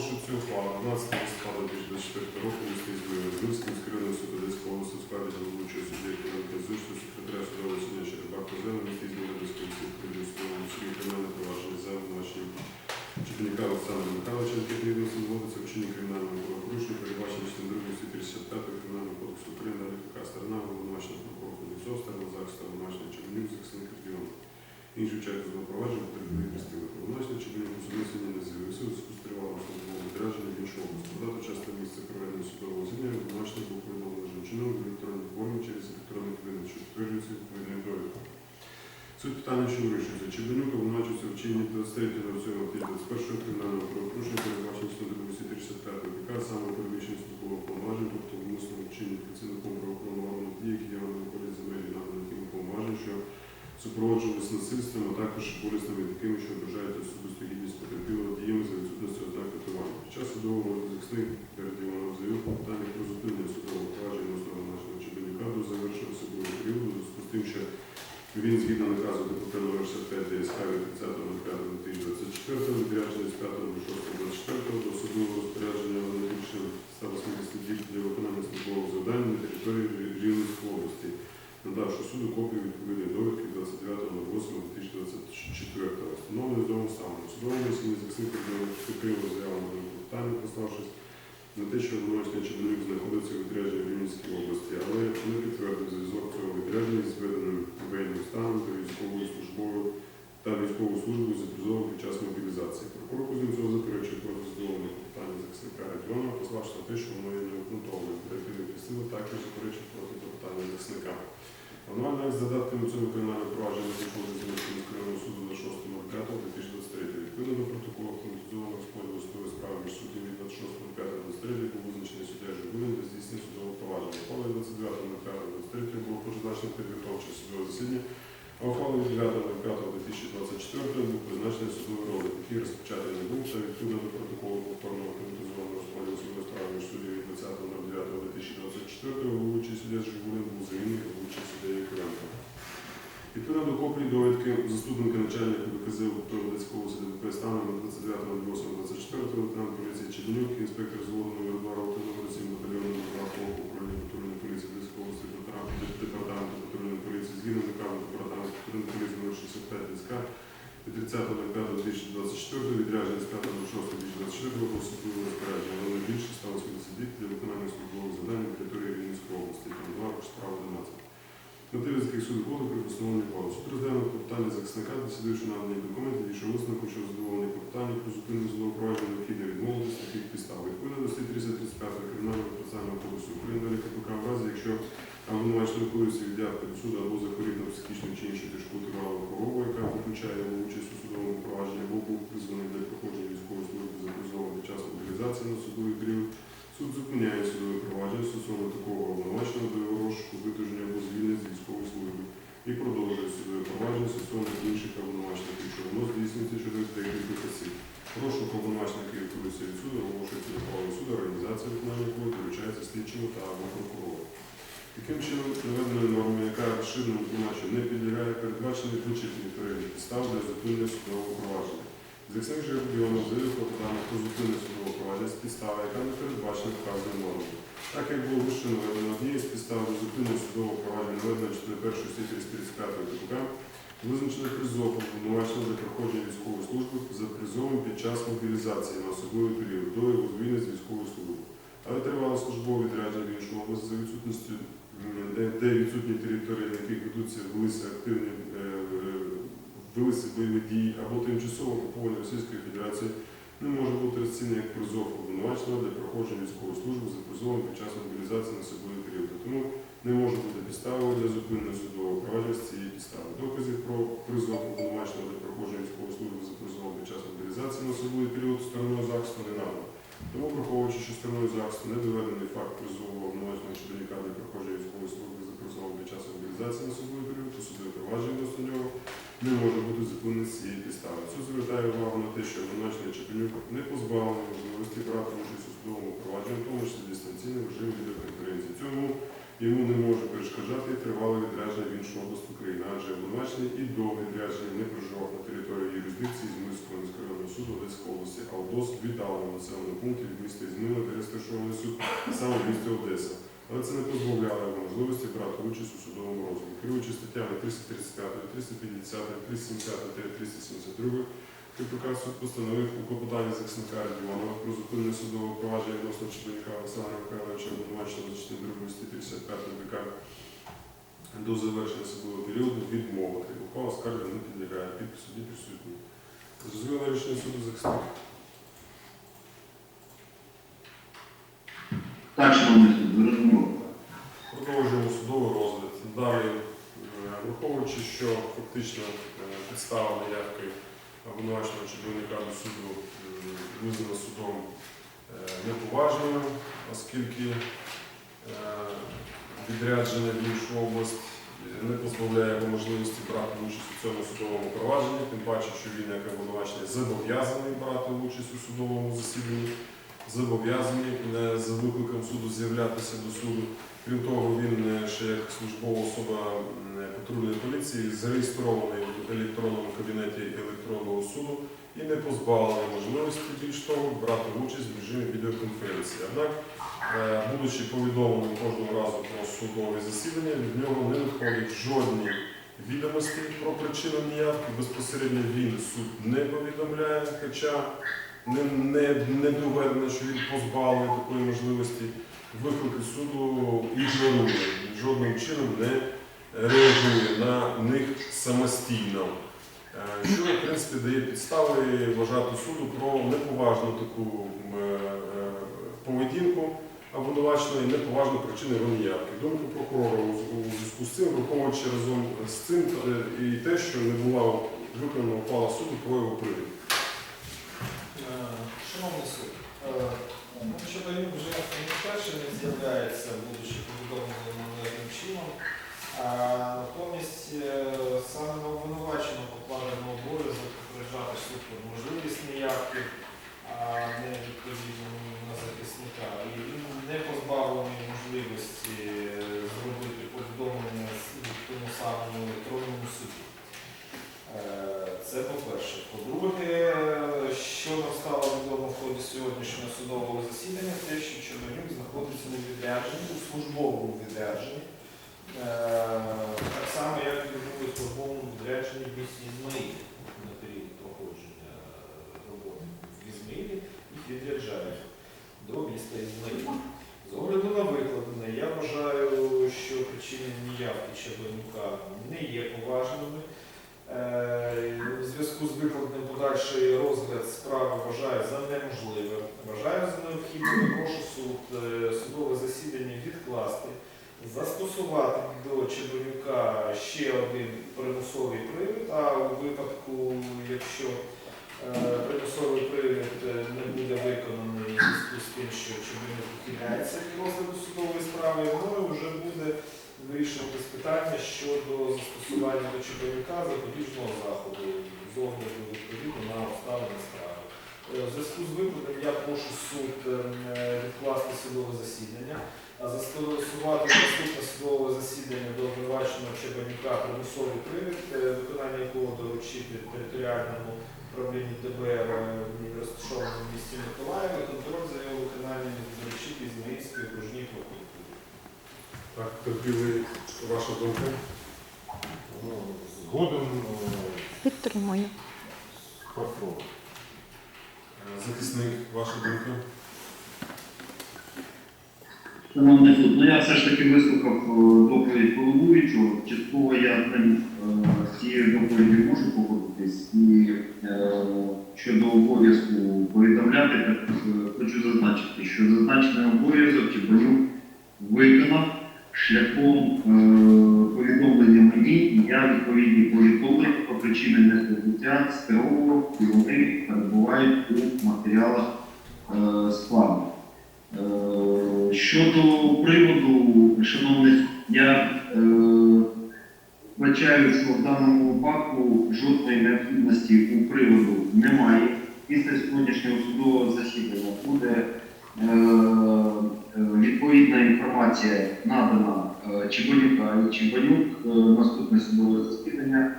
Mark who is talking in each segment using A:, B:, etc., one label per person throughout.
A: Оголошую цю ухвалу 12 листопада 2024 року міста Ізмаїла Змільським з керівним суду Одеської області складі головуючого судді Кривенка Зучного, секретаря судового суддя міста Ізмаїла Одеської області України судового суді кримінальне провадження за обвинуваченням Чепніка Олександра Михайловича, який відносин вводиться в вчиненні кримінального правопорушення, передбачено частиною 2 статті 65 Кримінального кодексу України, далі така сторона обвинувачення прокурора Кузнєцов, сторона захисту обвинувачення Чепнюк, захисник регіону. Іншу чергу з провадження потрібно відпустили. Обвинувачення Чепнюк у суді сьогодні не з'явився, у зв'язку з тривалим службовим відрядженням в іншу область. Дату часто місце проведення судового засідання обвинувачення був повідомлено чином в електронній формі через електронний кабінет, що підтверджується відповідною довідкою. Суть питання, що вирішується. Чебенюк обвинувачується в чині 23.07.21 кримінального правопорушення, передбачено 135 КПК, саме перевищення службового повноважень, тобто вмисно вчинення працівником правоохоронного органу дії, які явно виходять за межі наданих йому повноважень, що супроводжувалися насильством, а також болісними такими, що ображають особисту гідність потерпілого діями за відсутності ознак катування. Під час судового захисник перед Іваном питання про зупинення судового провадження основного нашого Чебенюка до завершення особливого періоду, у зв'язку з тим, що він згідно наказу ДПТ номер 65 ДСК від 30.05.2024 відряджений з 5.06.24 до особливого розпорядження на 180 діб для виконання службових завдань на території Рівненської області, надавши суду копію відповідної довідки 29.08.2024 встановленої знову станом. Судовому засіданні захисник підтримав заяву на питання, пославшись на те, що обвинувачений Чебанюк знаходиться у відрядженні в Рівненській області, але не підтвердив зв'язок цього відрядження з введеним воєнним станом та військовою службою та військову службу за призовом під час мобілізації. Прокурор Кузнєцов заперечує проти задоволення питання захисника Радіона, пославши на те, що воно є необґрунтоване. Перекидівки сили також заперечує проти питання захисника. Обвинувальний акт з додатками цього кримінального провадження до Змінського міськрайонного суду на 6.05.2023. Відповідно до протоколу автоматизованого розподілу судової справи між суддями від 26.05.23 був визначений суддя Жигулин та здійснив судове провадження. Ухвала від 29.05.23 було призначено підготовче судове засідання, а ухвала від 9.05.2024 був призначений судовий розгляд, який розпочатий не був, та відповідно до протоколу повторного автоматизованого розподілу судової справи між суддями від 20.09.2024 головуючий суддя Жигулин був замінений головуючий суддя Якоренко. Відповідно до копії довідки заступника начальника Одеського області ДП станом на 29.08.24 лейтенант поліції Чебенюк, інспектор 2 роти номер 7 батальйону 2 полку управління патрульної поліції області департаменту департаменту патрульної поліції згідно наказу департаменту патрульної поліції номер 65 ДСК від 30.05.2024 відрядження з 5.06.2024 року особливого розпорядження, але не більше 180 діб для виконання службових завдань на території Рівненської області, там 2 справа 11. Мотиви з яких суд входу при постановленні. Суд розглянув питання захисника, дослідивши надані документи, дійшов висновку, що задоволені питання про зупинку судового необхідно відмовитися з таких підстав. Відповідно до статті 335 Кримінального процесуального кодексу України КПК в разі, якщо обвинувачений виконується від явки до суду або захворів на психічну чи іншу тяжку тривалу хворобу, яка включає його участь у судовому провадженні, або був призваний для проходження військової служби за призовом під час мобілізації на судовий період, суд зупиняє судове провадження стосовно такого обвинуваченого до його розшуку, витяження або звільнення з військової служби і продовжує судове провадження стосовно інших обвинувачених, якщо воно здійснюється через декількох осіб. Прошу обвинувачених і відповідності від суду оголошується ухвалою суду, організація виконання якої доручається слідчому та або. Таким чином, наведеною нормою, яка розширено тлумачує, не підлягає передбачений вичерпний перелік підстав для зупинення судового провадження. Захисник же Іванов заявив про питання про зупинення судового провадження з підстави, яка не передбачена вказаною нормою. Так як було вище наведено однією з підстав для зупинення судового провадження, наведено 4 статті 35 КПК, визначено призов обвинуваченого для проходження військової служби за призовом під час мобілізації на особливий період до його звільнення з військової служби. Але тривало службове відрядження в область за відсутністю, де, де відсутні території, на яких ведуться велися активні е, е, велися бойові дії або тимчасово окуповані Російської Федерації, не може бути розцінений як призов обвинуваченого для проходження військової служби за призовом під час мобілізації на особливий період. Тому не може бути підставою для зупинення судового провадження з цієї підстави. Доказів про призов обвинуваченого для проходження військової служби за призовом під час мобілізації на особливий період стороною захисту не надано. Тому, враховуючи, що стороною захисту не доведений факт призову обмеження щодо лікарні проходження військової служби за призовом під час мобілізації на особливий період, то судове провадження до нього не може бути зупинене з цієї підстави. Суд звертає увагу на те, що обвинувачений Чепенюк не позбавлений можливості брати участь у судовому провадженні, в тому числі дистанційним режимі відеоконференції. Цьому йому не може перешкоджати тривале відрядження в іншу область України, адже обвинувачений і до відрядження не проживав на території юрисдикції Змільського міськрайонного суду Одеської області, а в досить віддаленому населеному пункті від міста Ізмила, де розташований суд, саме в місті Одеса. Але це не позбавляло його можливості брати участь у судовому розгляді. Керуючи статтями 335, 350, 370 та 372 КПК суд постановив у клопотанні захисника Радіонова про зупинення судового провадження відносно Чебаніка Олександра Михайловича, обвинуваченого за частиною 2 статті 55 КПК до завершення судового періоду відмовити. Ухвала скарги не підлягає підпису судді присутній. Зрозуміло рішення суду захисник.
B: Так, шановний суд, зрозуміло.
A: Продовжуємо судовий розгляд. Далі, е, враховуючи, що фактично е, підстава наявки обвинуваченого чоловіка до суду визнано визнана судом е, неповажною, оскільки е, відрядження в іншу область е, не позбавляє його можливості брати участь у цьому судовому провадженні, тим паче, що він як обвинувачений зобов'язаний брати участь у судовому засіданні, зобов'язаний е, за викликом суду з'являтися до суду. Крім того, він е, ще як службова особа патрульної поліції зареєстрований в електронному кабінеті електронного суду і не позбавлений можливості більш того брати участь в режимі відеоконференції. Однак, е, будучи повідомленим кожного разу про судове засідання, від нього не виходить жодні відомості про причину неявки. Безпосередньо він суд не повідомляє, хоча не, не, не доведено, що він позбавлений такої можливості виклики суду ігнорує, жодним чином не реагує на них самостійно. Е, Що, в принципі, дає підстави вважати суду про неповажну таку е, е, поведінку обвинуваченої, неповажну причину його неявки. Думку прокурора у зв'язку з цим, враховуючи разом з цим і те, що не була виконана ухвала суду про його привід.
C: Е, Шановний суд, щодо ну, вже не вперше не з'являється, будучи повідомленим чином. Натомість е, саме обвинувачено покладено обов'язок попереджати суд про можливість неявки, а не відповідно на захисника. І він не позбавлений можливості е, зробити повідомлення в тому самому електронному суді. Е, Це по-перше. По-друге, що нам стало відомо в ході сьогоднішнього судового засідання, те, що Чорнобиль знаходиться на відрядженні, у службовому відрядженні. Е, Так само, як і були в службовому відрядженні в на період проходження е, роботи в Ізмаїлі, їх відряджають до міста Ізмаїль. З огляду на викладене, я вважаю, що причини ніявки Чабанюка не є поважними. У зв'язку з викладеним подальший розгляд справи вважаю за неможливе. Вважаю за необхідним прошу суд е, судове засідання відкласти, застосувати до Чебанюка ще один примусовий привід, а у випадку, якщо е, примусовий привід е, не буде виконаний у з тим, що Чебанюк ухиляється від розгляду судової справи, мною вже буде вирішуватись питання щодо застосування до Чебанюка запобіжного заходу з огляду відповідно на обставини справи. Е, В зв'язку з викладом я прошу суд відкласти судове засідання, а застосувати наступне судове засідання до обвинуваченого Чебанюка примусовий привід, е, виконання якого доручити територіальному управлінню ДБР е, розташованому в місті Миколаєва, контроль за його виконанням доручити Ізмаїльської окружній прокуратурі.
A: Так, терпіли ваша думка.
D: Ну, Згоден е,
E: Підтримую.
D: з.
A: Захисник, ваша думка.
B: Шановний суд, ну я все ж таки вислухав е, доповідь головуючого. Частково я з е, з цією доповіддю можу погодитись. І е, щодо обов'язку повідомляти, так е, хочу зазначити, що зазначений обов'язок Чебанюк виконав шляхом е, повідомлення мені. Я відповідні повідомлення про причини неспівбуття скеровував і вони перебувають у матеріалах е, складу. Е, Щодо приводу, шановний, суд, я е, вбачаю, що в даному випадку жодної необхідності у приводу немає. Після сьогоднішнього судового засідання буде е, відповідна інформація надана Чебанюка і Чебанюк наступне судове засідання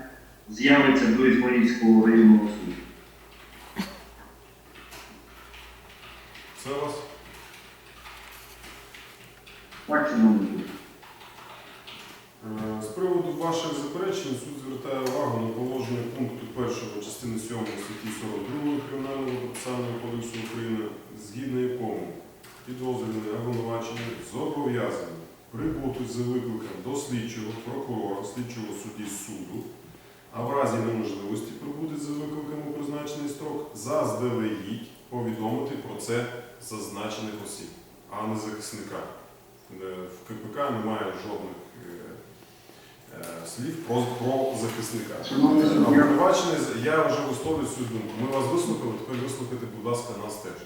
B: з'явиться до Ізмаїльського районного суду.
A: Це вас? Е, З приводу ваших заперечень суд звертає увагу на положення пункту 1 частини 7 статті 42 Кримінального процесуального кодексу України, згідно якому підозрюваний обвинувачений зобов'язаний прибути за викликом до слідчого прокурора, слідчого судді суду, а в разі неможливості прибути за викликом у призначений строк, заздалегідь повідомити про це зазначених осіб, а не захисника. Е, В КПК немає жодних е, е, слів про, про захисника. Обвинувачений, я вже висловлюю свою думку. Ми вас вислухали, тепер вислухайте, будь ласка, нас теж.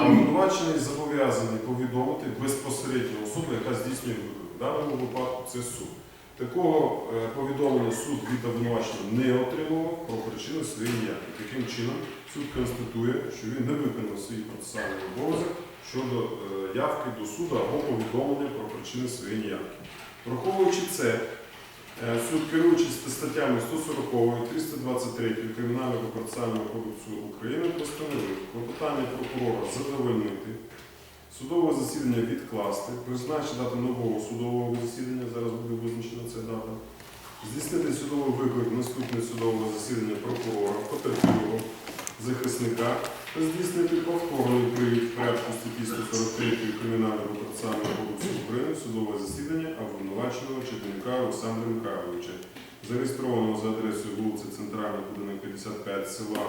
A: Обвинувачений зобов'язаний повідомити безпосередньо особу, яка здійснює виклик. В даному випадку це суд. Такого повідомлення суд від обвинуваченого не отримував про причини своєї ніякі. Таким чином, суд констатує, що він не виконав свій процесуальний обов'язок щодо е, явки до суду або повідомлення про причини своєї неявки. Враховуючи це, е, суд, керуючись статтями 140 і 323 Кримінального процесуального кодексу України, постановив клопотання прокурора задовольнити, судове засідання відкласти, призначити дату нового судового засідання, зараз буде визначена ця дата, здійснити судовий виклик наступне судове засідання прокурора, потерпілого, захисника здійснити повторний привід порядку статті 143 Кримінального процесуального кодексу України судове засідання обвинуваченого Чернюка Олександра Михайловича, зареєстрованого за адресою вулиця Центральна, будинок 55, села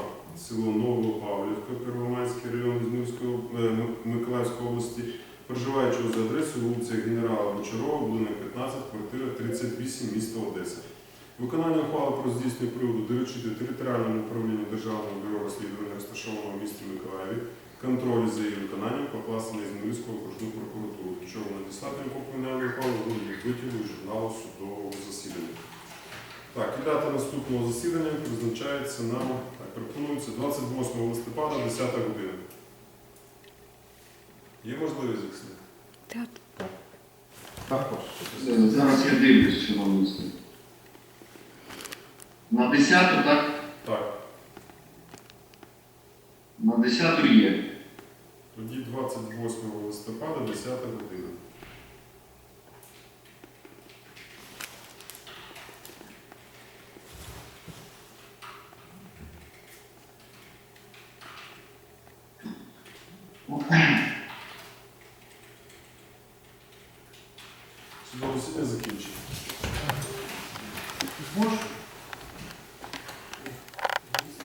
A: село Новопавлівка, Первомайський район е, Миколаївської області, проживаючого за адресою вулиця Генерала Бочарова, будинок 15, квартира 38, місто Одеса. Виконання ухвали про здійснення приводу доручити територіальному управлінню Державного бюро розслідування, розташованого в місті Миколаєві, контроль за її виконанням покласти на Ізмаїльську окружну прокуратуру, що надіслати поконання ухвали будуть витягу журналу судового засідання. Так, і дата наступного засідання призначається нам, так, пропонується 28 листопада, 10 година. Є можливість
D: Так.
B: Так. Зараз я дивлюсь, шановні. 10-ту, так?
A: Так.
B: На 10-ту є.
A: Тоді 28 листопада, 10 година.